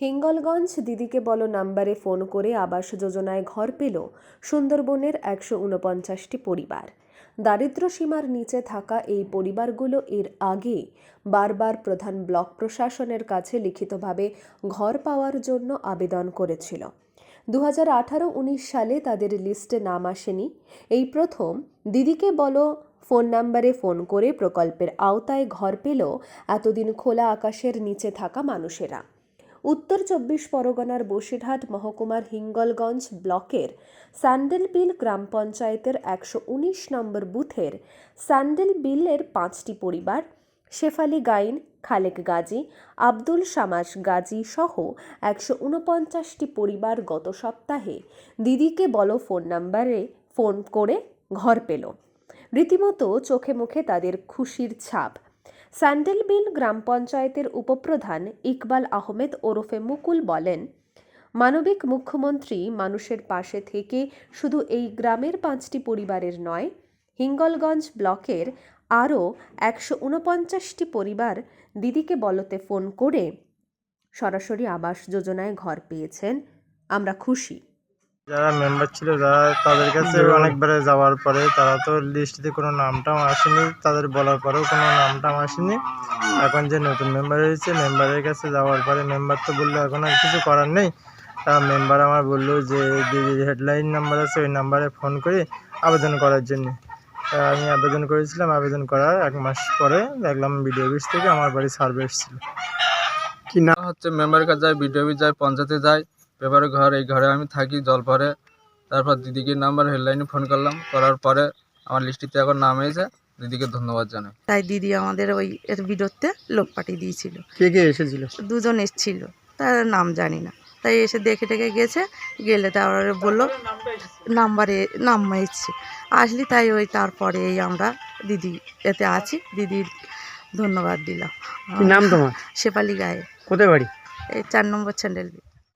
হিঙ্গলগঞ্জ দিদিকে বলো নাম্বারে ফোন করে আবাস যোজনায় ঘর পেল সুন্দরবনের একশো উনপঞ্চাশটি পরিবার। দারিদ্র সীমার নিচে থাকা এই পরিবারগুলো এর আগে বারবার প্রধান ব্লক প্রশাসনের কাছে লিখিতভাবে ঘর পাওয়ার জন্য আবেদন করেছিল। দু হাজার আঠারো উনিশ সালে তাদের লিস্টে নাম আসেনি। এই প্রথম দিদিকে বলো ফোন নাম্বারে ফোন করে প্রকল্পের আওতায় ঘর পেল এতদিন খোলা আকাশের নিচে থাকা মানুষেরা। উত্তর চব্বিশ পরগনার বসিরহাট মহকুমার হিঙ্গলগঞ্জ ব্লকের স্যান্ডেলবিল গ্রাম পঞ্চায়েতের একশো উনিশ নম্বর বুথের স্যান্ডেলবিলের পাঁচটি পরিবার, শেফালি গাইন, খালেক গাজী, আব্দুল শামাস গাজী সহ একশো উনপঞ্চাশটি পরিবার গত সপ্তাহে দিদিকে বলো ফোন নাম্বারে ফোন করে ঘর পেল। রীতিমতো চোখে মুখে তাদের খুশির ছাপ। স্যান্ডেলবিল গ্রাম পঞ্চায়েতের উপপ্রধান ইকবাল আহমেদ ওরফে মুকুল বলেন, মানবিক মুখ্যমন্ত্রী মানুষের পাশে থেকে শুধু এই গ্রামের পাঁচটি পরিবারের নয়, হিঙ্গলগঞ্জ ব্লকের আরও একশো উনপঞ্চাশটি পরিবার দিদিকে বলতে ফোন করে সরাসরি আবাস যোজনায় ঘর পেয়েছেন। আমরা খুশি। যারা মেম্বার ছিল যারা তাদের কাছে অনেকবারে যাওয়ার পরে তারা তো লিস্টে কোনো নামটাও আসেনি তাদের বলার পরেও কোনো নামটাও আসেনি। এখন যে নতুন মেম্বার হয়েছে মেম্বারের কাছে যাওয়ার পরে মেম্বার তো বলল এখন আর কিছু করার নেই। তা মেম্বার আমার বলল যে দিদির হেডলাইন নাম্বার আছে ওই নাম্বারে ফোন করে আবেদন করার জন্য। তা আমি আবেদন করেছিলাম আবেদন করার এক মাস পরে দেখলাম বিডিও অফিস থেকে আমার বাড়ি সার্ভে এসেছিল। কি না হচ্ছে মেম্বারের কাছে যায় বিডিও অফিস যায় পঞ্চায়েতে যায়। পেপারের ঘর এই ঘরে আমি থাকি জল পরে। তারপর দিদিকে নাম্বার হেডলাইনে ফোন করলাম। করার পরে আমার লিস্টিতে এখন নাম এসেছে দিদিকে ধন্যবাদ জানাই। তাই দিদি আমাদের ওই এর বিরুদ্ধে লোক পাঠিয়ে দিয়েছিল। কে কে এসেছিল? দুজন এসছিল। তার নাম জানি না। তাই এসে দেখে টেকে গেছে। গেলে তারপরে বলল নাম্বারে নাম এসছে। আসলি তাই ওই তারপরে এই আমরা দিদি এতে আছি। দিদির ধন্যবাদ দিলাম। কি নাম তোমার? শেফালি গায়ে। কোথায় বাড়ি? এই চার number sandal.